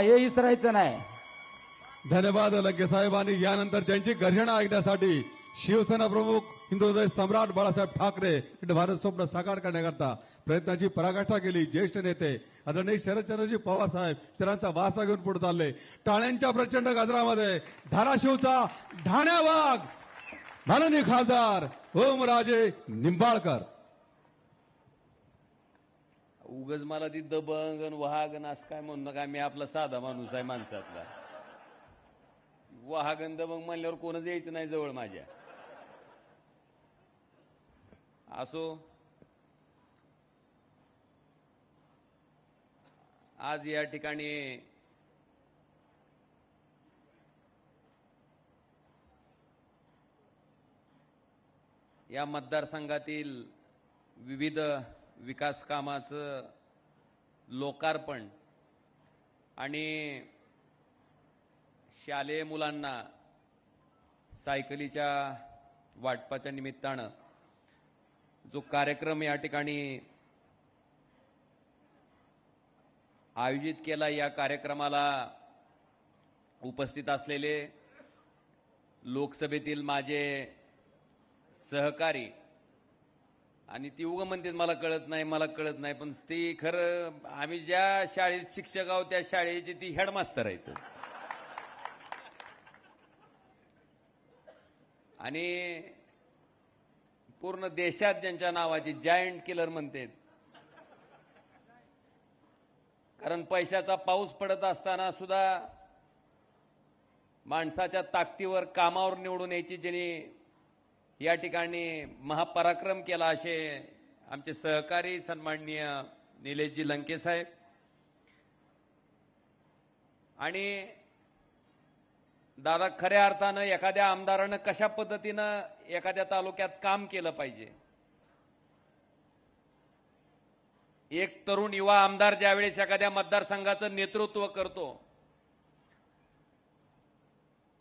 हे विसरायचं नाही. धन्यवाद लंके साहेबांनी यानंतर त्यांची गर्जना ऐकण्यासाठी शिवसेना प्रमुख हिंदुहृदय सम्राट बाळासाहेब ठाकरे भारत स्वप्न साकार करण्याकरता प्रयत्नाची पराकाष्ठा केली. ज्येष्ठ नेते आदरणीय शरदचंद्रजी पवार साहेब शरांचा वासा घेऊन पुढे चालले. टाळ्यांच्या प्रचंड गजरामध्ये धाराशिवचा ढाण्या वाघ माननीय खासदार ओमराजे निंबाळकर. उगच मला ती दबंग आणि वहागन असं काय म्हणू नका मी आपला साधा माणूस आहे माणसातला. वहागन दबंग म्हणल्यावर कोणच यायचं नाही जवळ माझ्या. असो. आज या ठिकाणी या मतदारसंघातील विविध विकास कामाचं लोकार्पण आणि शालेय मुलांना सायकलीच्या वाटपाच्या निमित्तानं जो कार्यक्रम या ठिकाणी आयोजित केला या कार्यक्रमाला उपस्थित असलेले लोकसभेतील माझे सहकारी आणि ती उगं म्हणते मला कळत नाही मला कळत नाही. पण ती खरं आम्ही ज्या शाळेत शिक्षक आहोत त्या शाळेची ती हेडमास्तर आहेत आणि पूर्ण देशात ज्यांच्या नावाची जायंट किलर म्हणते कारण पैशाचा पाऊस पडत असताना सुद्धा माणसाच्या ताकदीवर कामावर निवडून यायची ज्यांनी या ठिकाणी महापराक्रम केला असे आमचे सहकारी सन्माननीय निलेशजी लंके साहेब. आणि दादा खऱ्या अर्थानं एखाद्या आमदारानं कशा पद्धतीनं एखाद्या तालुक्यात काम केलं पाहिजे? एक तरुण युवा आमदार ज्यावेळेस एखाद्या मतदारसंघाचं नेतृत्व करतो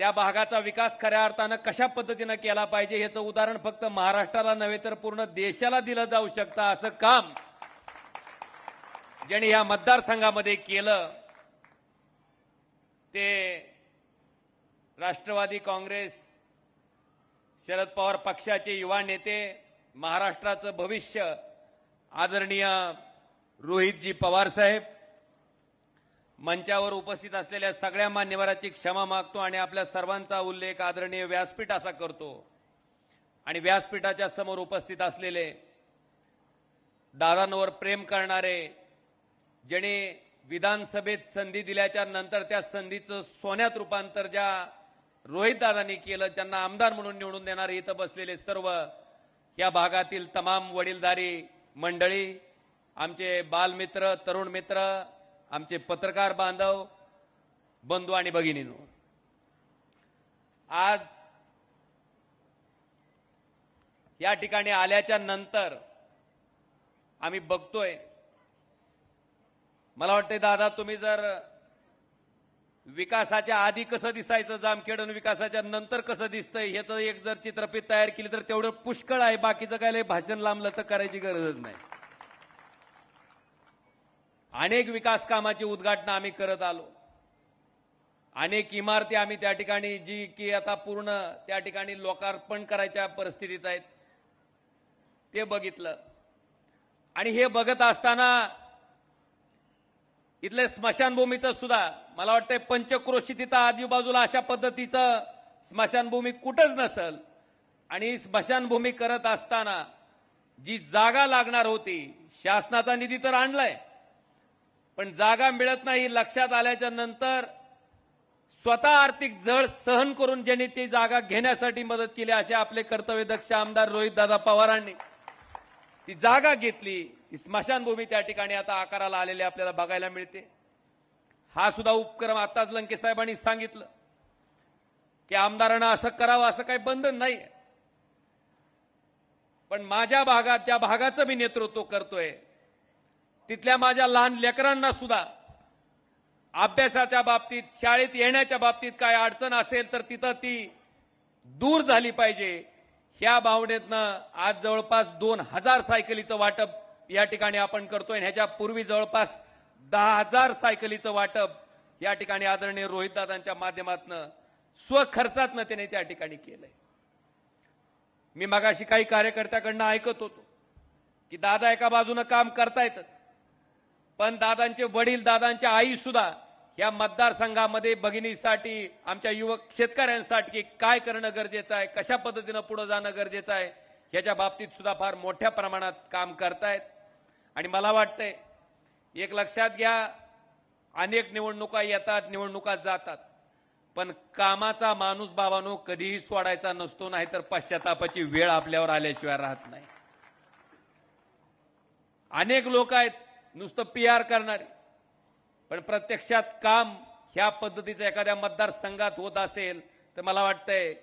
त्या भागाचा विकास खऱ्या अर्थानं कशा पद्धतीनं केला पाहिजे याचं उदाहरण फक्त महाराष्ट्राला नव्हे तर पूर्ण देशाला दिलं जाऊ शकतं असं काम ज्यांनी या मतदारसंघामध्ये केलं ते राष्ट्रवादी काँग्रेस शरद पवार पक्षाचे युवा नेते महाराष्ट्राचं भविष्य आदरणीय रोहितजी पवार साहेब मंचावर उपस्थित असलेल्या सगळ्या मान्यवरांची क्षमा मागतो आणि आपल्या सर्वांचा उल्लेख आदरणीय व्यासपीठ असा करतो. आणि व्यासपीठाच्या समोर उपस्थित असलेले दादांवर प्रेम करणारे ज्याने विधानसभेत संधी दिल्याच्या नंतर त्या संधीचं सोन्यात रूपांतर ज्या रोहित दादांनी केलं ज्यांना आमदार म्हणून निवडून देणारे इथं बसलेले सर्व या भागातील तमाम वडीलधारी मंडळी आमचे बालमित्र तरुण मित्र आमचे पत्रकार बांधव बंधू आणि भगिनीनो आज या ठिकाणी आल्याच्यानंतर आम्ही बघतोय. मला वाटतंय दादा तुम्ही जर विकासाच्या आधी कसं दिसायचं जामखेड आणि विकासाच्या नंतर कसं दिसतंय ह्याचं एक जर चित्रफित तयार केली तर तेवढं पुष्कळ आहे. बाकीचं काय लय भाषण लांबलं तर करायची गरजच नाही. अनेक विकास कामाची उद्घाटनं आम्ही करत आलो. अनेक इमारती आम्ही त्या ठिकाणी जी की आता पूर्ण त्या ठिकाणी लोकार्पण करायच्या परिस्थितीत आहेत ते बघितलं. आणि हे बघत असताना इथल्या स्मशानभूमीचं सुद्धा मला वाटतंय पंचक्रोशी तिथं आजूबाजूला अशा पद्धतीचं स्मशानभूमी कुठंच नसल. आणि स्मशानभूमी करत असताना जी जागा लागणार होती शासनाचा निधी तर आणलाय. पण जागा मिळत नाही लक्षात आल्याच्यानंतर स्वतः आर्थिक जळ सहन करून ज्यांनी ती जागा घेण्यासाठी मदत केली असे आपले कर्तव्यदक्ष आमदार रोहित दादा पवारांनी. ती जागा घेतली ती स्मशानभूमी त्या ठिकाणी आता आकाराला आलेली आपल्याला बघायला मिळते. हा सुद्धा उपक्रम आताच लंके साहेबांनी सांगितलं की आमदारांना असं करावं असं काही बंधन नाही पण माझ्या भागात ज्या भागाचं मी नेतृत्व करतोय तिथल्या माझ्या लहान लेकरांना सुद्धा अभ्यासाच्या बाबतीत शाळेत येण्याच्या बाबतीत काय अडचण असेल तर तिथं ती दूर झाली पाहिजे. ह्या भावनेतनं आज जवळपास दोन हजार सायकलीचं वाटप या ठिकाणी आपण करतोय आणि ह्याच्या पूर्वी जवळपास दहा हजार सायकलीचं वाटप या ठिकाणी आदरणीय रोहितदादांच्या माध्यमातनं स्वखर्चातनं त्याने त्या ठिकाणी केलंय. मी मगाशी काही कार्यकर्त्याकडनं ऐकत होतो की दादा एका बाजूनं काम करतायतच पण दादांचे वडील दादांच्या आई सुद्धा या मतदारसंघामध्ये भगिनीसाठी आमच्या युवक शेतकऱ्यांसाठी काय करणं गरजेचं आहे कशा पद्धतीनं पुढे जाणं गरजेचं आहे याच्या बाबतीत सुद्धा फार मोठ्या प्रमाणात काम करतायत. आणि मला वाटतंय एक लक्षात घ्या अनेक निवडणुका येतात निवडणुका जातात. पण कामाचा माणूस बाबानो कधीही सोडायचा नसतो नाही तर पश्चातापाची वेळ आपल्यावर आल्याशिवाय राहत नाही. अनेक लोक आहेत नुसतं पी आर करणारी. पण प्रत्यक्षात काम ह्या पद्धतीचं एखाद्या मतदारसंघात होत असेल तर मला वाटतंय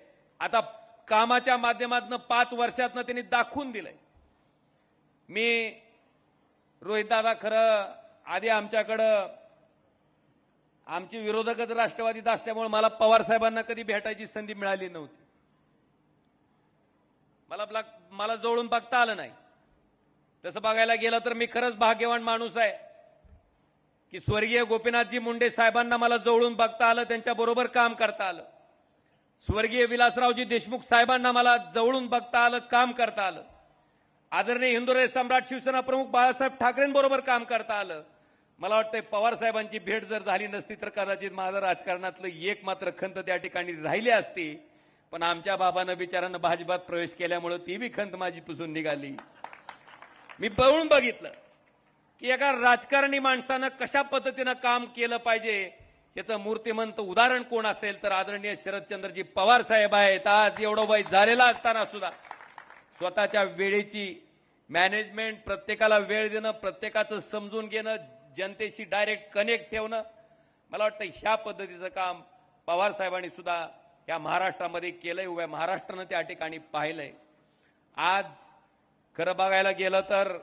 आता कामाच्या माध्यमातून पाच वर्षातनं त्यांनी दाखवून दिलंय. मी रोहितदादा खरं आधी आमच्याकडं आमची विरोधकच राष्ट्रवादीत असल्यामुळे मला पवार साहेबांना कधी भेटायची संधी मिळाली नव्हती. मला मला जवळून बघता आलं नाही. तसं बघायला गेलं तर मी खरंच भाग्यवान माणूस आहे. की स्वर्गीय गोपीनाथजी मुंडे साहेबांना मला जवळून बघता आलं त्यांच्याबरोबर काम करता आलं. स्वर्गीय विलासरावजी देशमुख साहेबांना मला जवळून बघता आलं काम करता आलं. आदरणीय हिंदुराय सम्राट शिवसेना प्रमुख बाळासाहेब ठाकरेंबरोबर काम करता आलं. मला वाटतंय पवार साहेबांची भेट जर झाली नसती तर कदाचित माझं राजकारणातलं एक मात्र खंत त्या ठिकाणी राहिली असती. पण आमच्या बाबानं बिचारानं भाजपात प्रवेश केल्यामुळं ती बी खंत माझी पुसून निघाली. मी पळून बघितलं की एका राजकारणी माणसानं कशा पद्धतीनं काम केलं पाहिजे याचं मूर्तिमंत उदाहरण कोण असेल तर आदरणीय शरदचंद्रजी पवार साहेब आहेत. आज एवढं वय झालेलं असताना सुद्धा स्वतःच्या वेळेची मॅनेजमेंट प्रत्येकाला वेळ देणं प्रत्येकाचं समजून घेणं जनतेशी डायरेक्ट कनेक्ट ठेवणं मला वाटतं ह्या पद्धतीचं काम पवार साहेबांनी सुद्धा या महाराष्ट्रामध्ये केलंय. उभ्या महाराष्ट्रानं त्या ठिकाणी पाहिलंय. आज खरं बघायला गेलं तर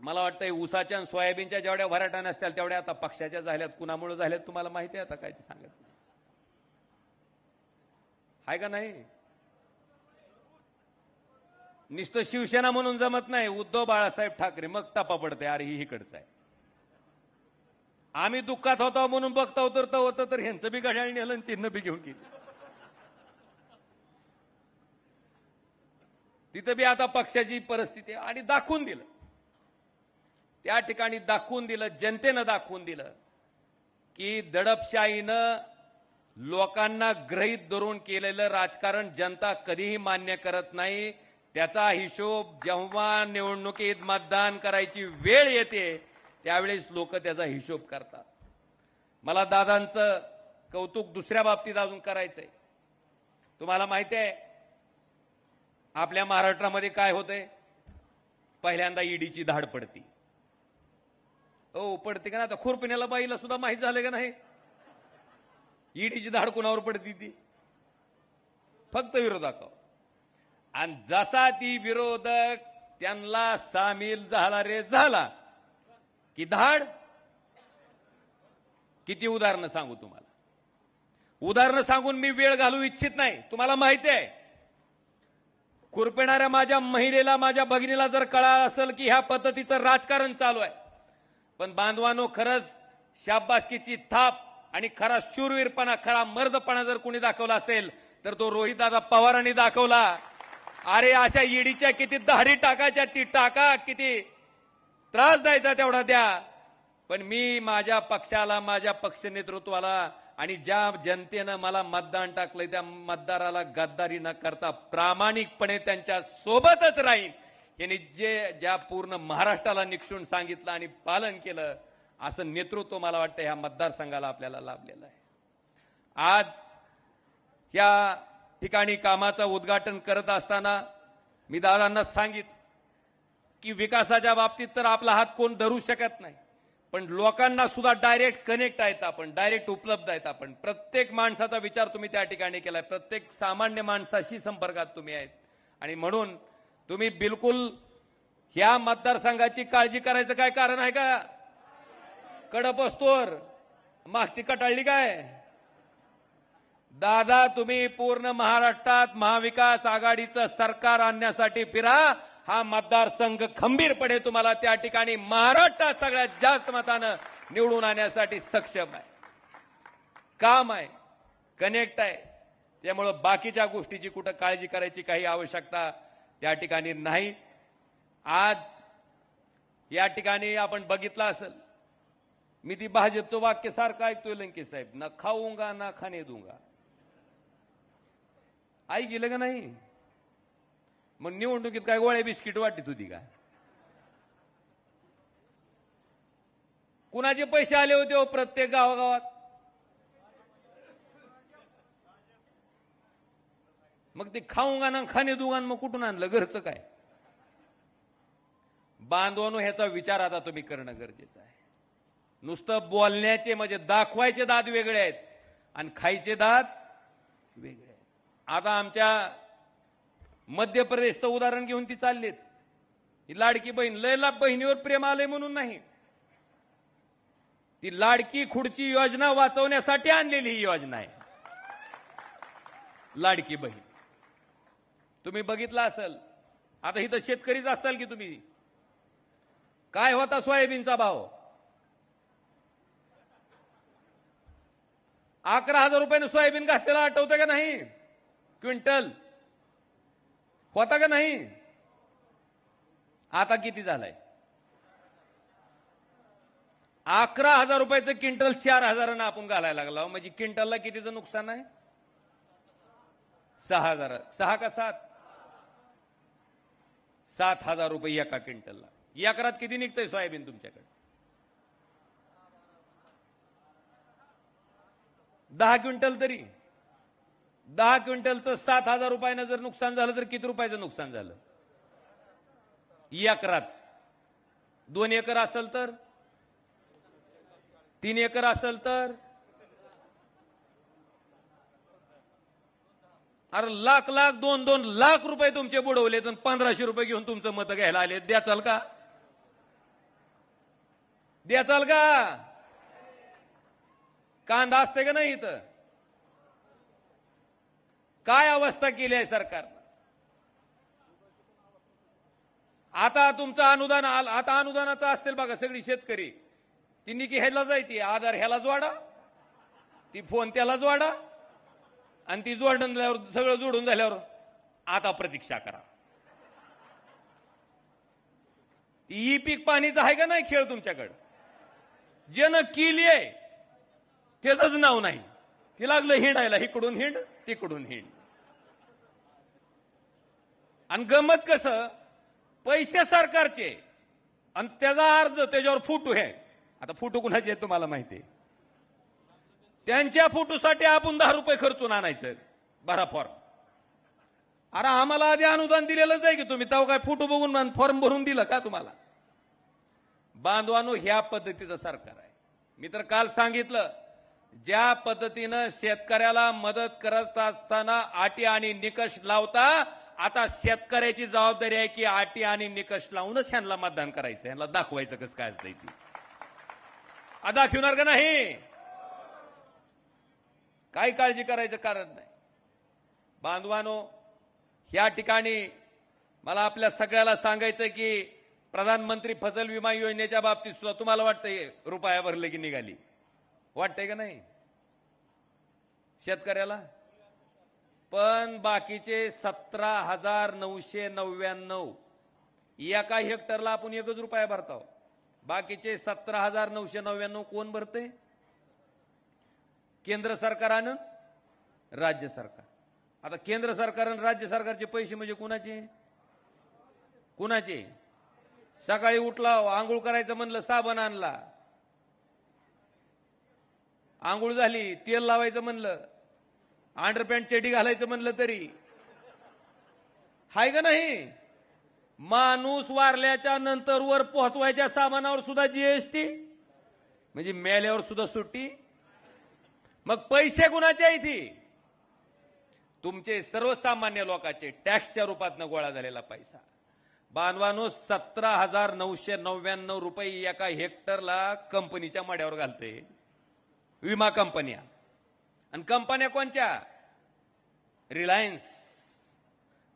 मला वाटतंय उसाच्या आणि सोयाबीनच्या जेवढ्या भराटा नसतील तेवढ्या आता पक्षाच्या झाल्यात. कुणामुळे झाल्यात तुम्हाला माहिती आहे आता काय सांगत नाही. आहे का नाही? नुसतं शिवसेना म्हणून जमत नाही. उद्धव बाळासाहेब ठाकरे मग तपा पडते अरे ही इकडचं आहे. आम्ही दुःखात होतो म्हणून बघता उतरता होतं तर ह्यांचं बी घड्याळ नेलं चिन्ह बी घेऊन गेली. तिथं बी आता पक्षाची परिस्थिती आणि दाखवून दिलं. त्या ठिकाणी दाखवून दिलं जनतेनं दाखवून दिलं की दडपशाहीनं लोकांना ग्रहित धरून केलेलं राजकारण जनता कधीही मान्य करत नाही. त्याचा हिशोब जेव्हा निवडणुकीत मतदान करायची वेळ येते त्यावेळेस लोक त्याचा हिशोब करतात. मला दादांचं कौतुक दुसऱ्या बाबतीत अजून करायचंय. तुम्हाला माहिती आहे आपल्या महाराष्ट्रामध्ये काय होतंय? पहिल्यांदा ईडीची धाड पडती. ओ पडते का ना? आता खुरपिण्याला बाईला सुद्धा माहीत झालं का नाही? ईडीची धाड कुणावर पडती ती? फक्त विरोधकावर. आणि जसा ती विरोधक त्यांना सामील झाला रे झाला की धाड? किती उदाहरणं सांगू तुम्हाला? उदाहरणं सांगून मी वेळ घालू इच्छित नाही. तुम्हाला माहिती आहे खुरपिणाऱ्या माझ्या महिलेला माझ्या भगिनीला जर कळा असेल की ह्या पद्धतीचं राजकारण चालू आहे. पण बांधवानो खरंच शाबासकीची थाप आणि खरा शूरवीरपणा खरा मर्दपणा जर कोणी दाखवला असेल तर तो रोहितदादा पवारांनी दाखवला. अरे अशा ईडीच्या किती दहाडी टाकायच्या ती टाका किती त्रास द्यायचा तेवढा द्या. पण मी माझ्या पक्षाला माझ्या पक्ष नेतृत्वाला आणि ज्या जनतेनं मला मतदान टाकलंय त्या मतदाराला गद्दारी न करता प्रामाणिकपणे त्यांच्या सोबतच राहीन. यांनी जे ज्या पूर्ण महाराष्ट्राला निक्षून सांगितलं आणि पालन केलं असं नेतृत्व मला वाटतं ह्या मतदारसंघाला आपल्याला लाभलेलं आहे. आज या ठिकाणी कामाचं उद्घाटन करत असताना मी दादांना सांगितलं की विकासाच्या बाबतीत तर आपला हात कोण धरू शकत नाही. पण लोकांना सुद्धा डायरेक्ट कनेक्ट आहेत आपण डायरेक्ट उपलब्ध आहेत आपण. प्रत्येक माणसाचा विचार तुम्ही त्या ठिकाणी केलाय. प्रत्येक सामान्य माणसाशी संपर्कात तुम्ही आहेत. आणि म्हणून तुम्ही बिलकुल ह्या मतदारसंघाची काळजी करायचं काय कारण आहे का? कडप असतोर मागची कटाळली काय? दादा तुम्ही पूर्ण महाराष्ट्रात महाविकास आघाडीचं सरकार आणण्यासाठी फिरा. हा मतदारसंघ खंबीरपणे तुम्हाला त्या ठिकाणी महाराष्ट्रात सगळ्यात जास्त मतानं निवडून आणण्यासाठी सक्षम आहे. काम आहे कनेक्ट आहे. त्यामुळं बाकीच्या गोष्टीची कुठं काळजी करायची काही आवश्यकता त्या ठिकाणी नाही. आज या ठिकाणी आपण बघितलं असेल मी ती भाजपचं वाक्य सारखं ऐकतोय लंकेश साहेब ना खाऊंगा ना खाणे दूंगा. आई गेलं का नाही? मग निवडणुकीत काय गोळ्या बिस्किट वाटत होती का? कुणाचे पैसे आले होते हो प्रत्येक गावागावात? मग ते खाऊंगा ना खाणे दुगान मग कुठून आणलं? घरचं काय? बांधवानो ह्याचा विचार आता तुम्ही करणं गरजेचं आहे. नुसतं बोलण्याचे म्हणजे दाखवायचे दात वेगळे आहेत आणि खायचे दात वेगळे आहेत. आता आमच्या मध्य प्रदेशचं उदाहरण घेऊन ती चाललीत. ही लाडकी बहीण लयला बहिणीवर प्रेम आलंय म्हणून नाही. ती लाडकी खुडची योजना वाचवण्यासाठी आणलेली ही योजना आहे. लाडकी बहीण. तुम्ही बघितलं असेल. आता इथं शेतकरीच असाल की तुम्ही? काय होता सोयाबीनचा भाव? अकरा हजार रुपयाने सोयाबीन घातलेला आठवतं का नाही? क्विंटल. होता का नाही? आता किती झालाय? अकरा हजार रुपयाचं क्विंटल चार हजारानं आपण घालायला लागलो. म्हणजे क्विंटलला कितीचं नुकसान आहे? सहा हजार. सहा का सात? सात हजार रुपये एका क्विंटलला. एकरात किती निघतंय सोयाबीन तुमच्याकडे? दहा क्विंटल तरी. दहा क्विंटलचं सात हजार रुपयानं जर नुकसान झालं तर किती रुपयाचं नुकसान झालं? एकरात. दोन एकर असेल तर? तीन एकर असेल तर? अरे लाख लाख दोन दोन लाख रुपये तुमचे बुडवले तर पंधराशे रुपये घेऊन तुमचं मत घ्यायला आले द्याचाल का? द्याचाल का? कांदा असते का नाही इथं? काय अवस्था केली आहे सरकारनं? आता तुमचं अनुदान आल- आता अनुदानाचं असतील बघा सगळी शेतकरी. ती निकी ह्याला जायती आधार ह्याला जोडा ती फोन त्याला जोडा आणि ती जोडून झाल्यावर सगळं जोडून झाल्यावर आता प्रतीक्षा करा. ई पीक पाणीचं आहे का नाही खेळ तुमच्याकडं? ज्यानं केली आहे त्याच नाव नाही. ते लागलं हिंडायला इकडून हिंड तिकडून हिंड. आणि गमत कसं? पैसे सरकारचे. आणि त्याचा अर्ज त्याच्यावर फोटो आहे. आता फोटो कुणाचे तुम्हाला माहिती आहे? त्यांच्या फोटोसाठी आपण दहा रुपये खर्चून आणायचं. बरा फॉर्म अरे आम्हाला आधी अनुदान दिलेलंच आहे की तुम्ही? तेव्हा काय फोटो बघून फॉर्म भरून दिलं का तुम्हाला? बांधवानो ह्या पद्धतीचं सरकार आहे. मी तर काल सांगितलं ज्या पद्धतीनं शेतकऱ्याला मदत करत असताना अटी आणि निकष लावता आता शेतकऱ्याची जबाबदारी आहे की अटी आणि निकष लावूनच ह्यांना मतदान करायचं ह्यांना दाखवायचं कसं काय असतं ती. आ, दाखवणार का नाही? काही काळजी करायचं कारण नाही. बांधवानो ह्या ठिकाणी मला आपल्या सगळ्याला सांगायचं की प्रधानमंत्री फसल विमा योजनेच्या बाबतीत सुद्धा तुम्हाला वाटतंय रुपया भरले की निघाली. वाटतंय का नाही? शेतकऱ्याला? पण बाकीचे सतरा हजार नऊशे नव्याण्णव. एका हेक्टरला आपण एकच रुपया भरतो बाकीचे सतरा हजार नऊशे नव्याण्णव कोण भरते केंद्र सरकारानं राज्य सरकार. आता केंद्र सरकार आणि राज्य सरकारचे पैसे म्हणजे कुणाचे? कुणाचे? सकाळी उठला आंघोळ करायचं म्हणलं साबण आणला. आंघोळ झाली तेल लावायचं म्हणलं अंडरपॅन्ट चेडी घालायचं म्हणलं तरी. हाय का नाही? माणूस वारल्याच्या नंतर वर पोहोचवायच्या सामानावर सुद्धा जीएसटी म्हणजे मेल्यावर सुद्धा सुट्टी मग पैसे कुणाचे आहे ती तुमचे सर्वसामान्य लोकांचे टॅक्सच्या रूपात गोळा झालेला पैसा. बांधवानो सतरा हजार नऊशे नव्याण्णव रुपये एका हेक्टरला कंपनीच्या मड्यावर घालते विमा कंपन्या. आणि कंपन्या कोणत्या? Reliance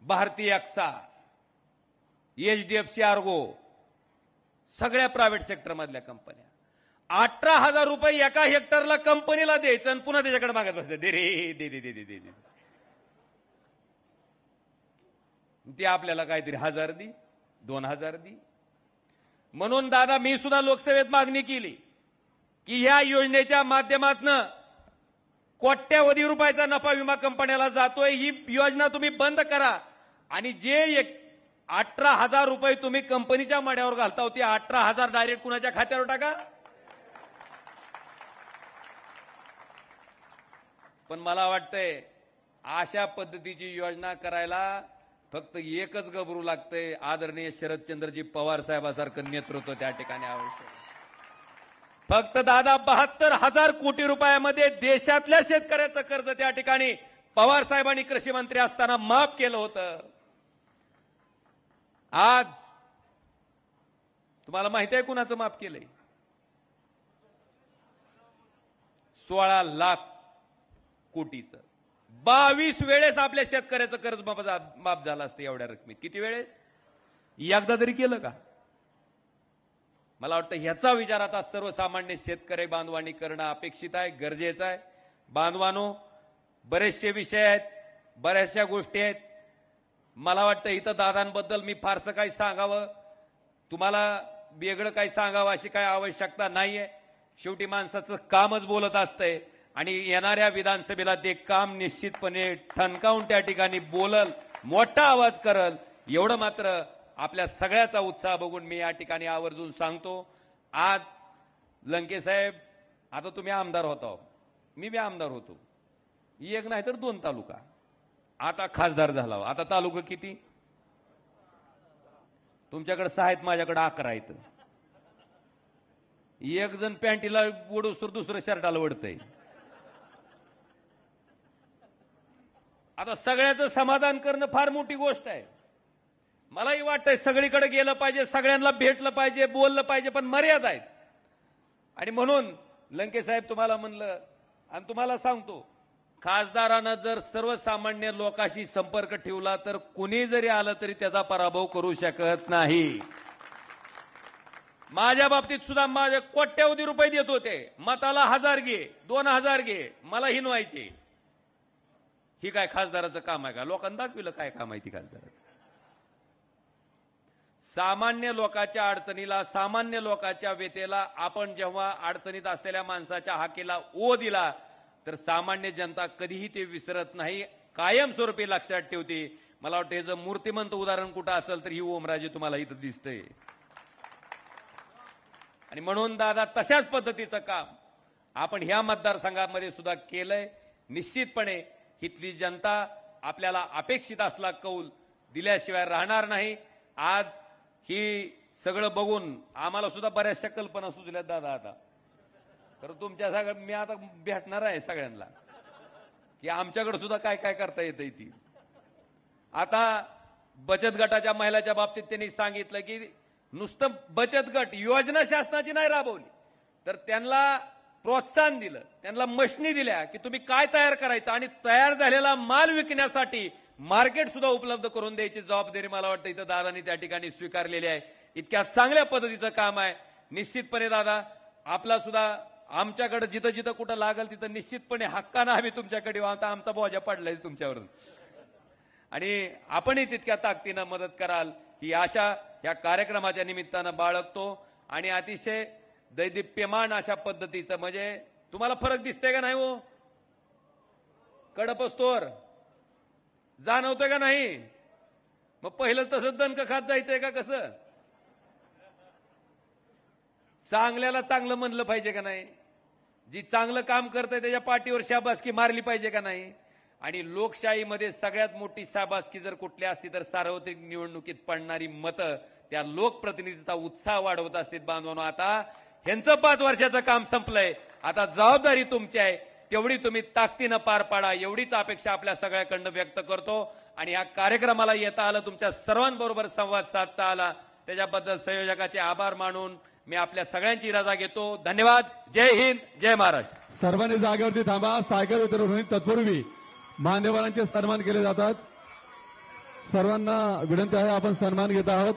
Bharti AXA H D F C Ergo सगळ्या प्रायव्हेट सेक्टर मधल्या कंपन्या. अठरा हजार रुपये एका हेक्टरला कंपनीला द्यायचं आणि पुन्हा त्याच्याकडे मागत बसते दे रे दे दे दे दे दे दे. ते आपल्याला काहीतरी हजार दी दोन हजार दी. म्हणून दादा मी सुद्धा लोकसभेत मागणी केली की ह्या योजनेच्या माध्यमातनं कोट्यावधी रुपयाचा नफा विमा कंपन्याला जातोय. ही योजना तुम्ही बंद करा. आणि जे एक अठरा हजार रुपये तुम्ही कंपनीच्या मड्यावर घालता हो, ते अठरा हजार डायरेक्ट कुणाच्या खात्यावर टाका? पण मला वाटतंय अशा पद्धतीची योजना करायला फक्त एकच गबरू लागतंय. आदरणीय शरदचंद्रजी पवार साहेबासारखं नेतृत्व त्या ठिकाणी आवश्यक आहे. फक्त दादा बहात्तर हजार कोटी रुपयामध्ये देशातल्या शेतकऱ्याचं कर्ज त्या ठिकाणी पवार साहेबांनी कृषी मंत्री असताना माफ केलं होतं. आज तुम्हाला माहिती आहे कुणाचं माफ केलंय? सोळा लाख कोटीचं. बावीस वेळेस आपल्या शेतकऱ्याचं कर्ज माफ माफ झालं असतं एवढ्या रकमेत. किती वेळेस? एकदा तरी केलं का? मला वाटतं ह्याचा विचार आता सर्वसामान्य शेतकरी बांधवांनी करणं अपेक्षित आहे गरजेचं आहे. बांधवानो बरेचसे विषय आहेत बऱ्याचशा गोष्टी आहेत. मला वाटतं इथं दादांबद्दल मी फारसं काही सांगावं. तुम्हाला वेगळं काही सांगावं अशी काही आवश्यकता नाही आहे शेवटी माणसाचं कामच बोलत असतंय आणि येणाऱ्या विधानसभेला ते काम निश्चितपणे ठणकावून त्या ठिकाणी बोलल मोठा आवाज करल. एवढं मात्र आपल्या सगळ्याचा उत्साह बघून मी या ठिकाणी आवर्जून सांगतो. आज लंकेसाहेब आता तुम्ही आमदार होता मी बी आमदार होतो. एक नाही तर दोन तालुका. आता खासदार झाला आता तालुका किती? तुमच्याकडे सहा आहेत माझ्याकडे अकरा आहेत. एक जण पॅन्टीला ओढूस तर दुसरं शर्टाला ओढतंय. आता सगळ्याचं समाधान करणं फार मोठी गोष्ट आहे. मलाही वाटतंय सगळीकडे गेलं पाहिजे सगळ्यांना भेटलं पाहिजे बोललं पाहिजे पण मर्यादा आहेत. आणि म्हणून लंके साहेब तुम्हाला म्हणलं आणि तुम्हाला सांगतो खासदारानं जर सर्वसामान्य लोकांशी संपर्क ठेवला तर कुणी जरी आलं तरी त्याचा पराभव करू शकत नाही. माझ्या बाबतीत सुद्धा माझे कोट्यावधी रुपये देत होते. मताला हजार घे दोन हजार घे मला हिनवायचे. ही काय खासदाराचं काम आहे का? लोकांना दाखविलं काय काम आहे ती खासदार सामान्य लोकांच्या अडचणीला सामान्य लोकांच्या व्यथेला आपण जेव्हा अडचणीत असलेल्या माणसाच्या हाकेला ओ दिला तर सामान्य जनता कधीही ते विसरत नाही कायमस्वरूपी लक्षात ठेवते. मला वाटतं हे जर मूर्तिमंत उदाहरण कुठं असेल तर ही ओमराजे तुम्हाला इथं दिसतंय. आणि म्हणून दादा तशाच पद्धतीचं काम आपण ह्या मतदारसंघामध्ये सुद्धा केलंय. निश्चितपणे इथली जनता आपल्याला अपेक्षित असला कौल दिल्याशिवाय राहणार नाही. आज ही सगळं बघून आम्हाला सुद्धा बऱ्याचशा कल्पना सुचल्यात दादा आता. तर तुमच्या सगळं मी आता भेटणार आहे सगळ्यांना. की आमच्याकडे सुद्धा काय काय करता येतं ती. आता बचत गटाच्या महिलाच्या बाबतीत त्यांनी सांगितलं की नुसतं बचत गट योजना शासनाची नाही राबवली. तर त्यांना प्रोत्साहन दिलं. त्यांना मशनी दिल्या की तुम्ही काय तयार करायचं आणि तयार झालेला माल विकण्यासाठी मार्केट सुद्धा उपलब्ध करून द्यायची जबाबदारी मला वाटतं इथं दादानी त्या ठिकाणी स्वीकारलेली आहे. इतक्या चांगल्या पद्धतीचं काम आहे. निश्चितपणे दादा आपला सुद्धा आमच्याकडे जिथं जिथं कुठं लागल तिथं निश्चितपणे हक्कानं आम्ही तुमच्याकडे आता आमचा बोजा पडलाय तुमच्यावर आणि आपणही तितक्या ताकदीनं मदत कराल ही आशा या कार्यक्रमाच्या निमित्तानं बाळगतो. आणि अतिशय दैदिप्यमान अशा पद्धतीचं म्हणजे तुम्हाला फरक दिसतंय का नाही हो? कडपस्तोर जाणवतं का नाही? मग पहिलं तसं दणकं खात जायचंय का कसं? चांगल्याला चांगलं म्हणलं पाहिजे का नाही? जी चांगलं काम करतंय त्याच्या पाठीवर शाबासकी मारली पाहिजे का नाही? आणि लोकशाहीमध्ये सगळ्यात मोठी शाबासकी जर कुठली असती तर सार्वत्रिक निवडणुकीत पडणारी मतं त्या लोकप्रतिनिधीचा उत्साह वाढवत असतील बांधवांनो. आता ह्यांचं पाच वर्षाचं काम संपलंय. आता जबाबदारी तुमची आहे. तेवढी तुम्ही ताकदीनं पार पाडा एवढीच अपेक्षा आपल्या सगळ्याकडनं व्यक्त करतो. आणि या कार्यक्रमाला येता आलं तुमच्या सर्वांबरोबर संवाद साधता आला. त्याच्याबद्दल संयोजकाचे आभार मानून मी आपल्या सगळ्यांची रजा घेतो. धन्यवाद. जय हिंद. जय महाराष्ट्र. सर्वांनी जागेवरती थांबा. सायकल वितरण होईल. तत्पूर्वी मान्यवरांचे सन्मान केले जातात. सर्वांना विनंती आहे आपण सन्मान घेत आहोत.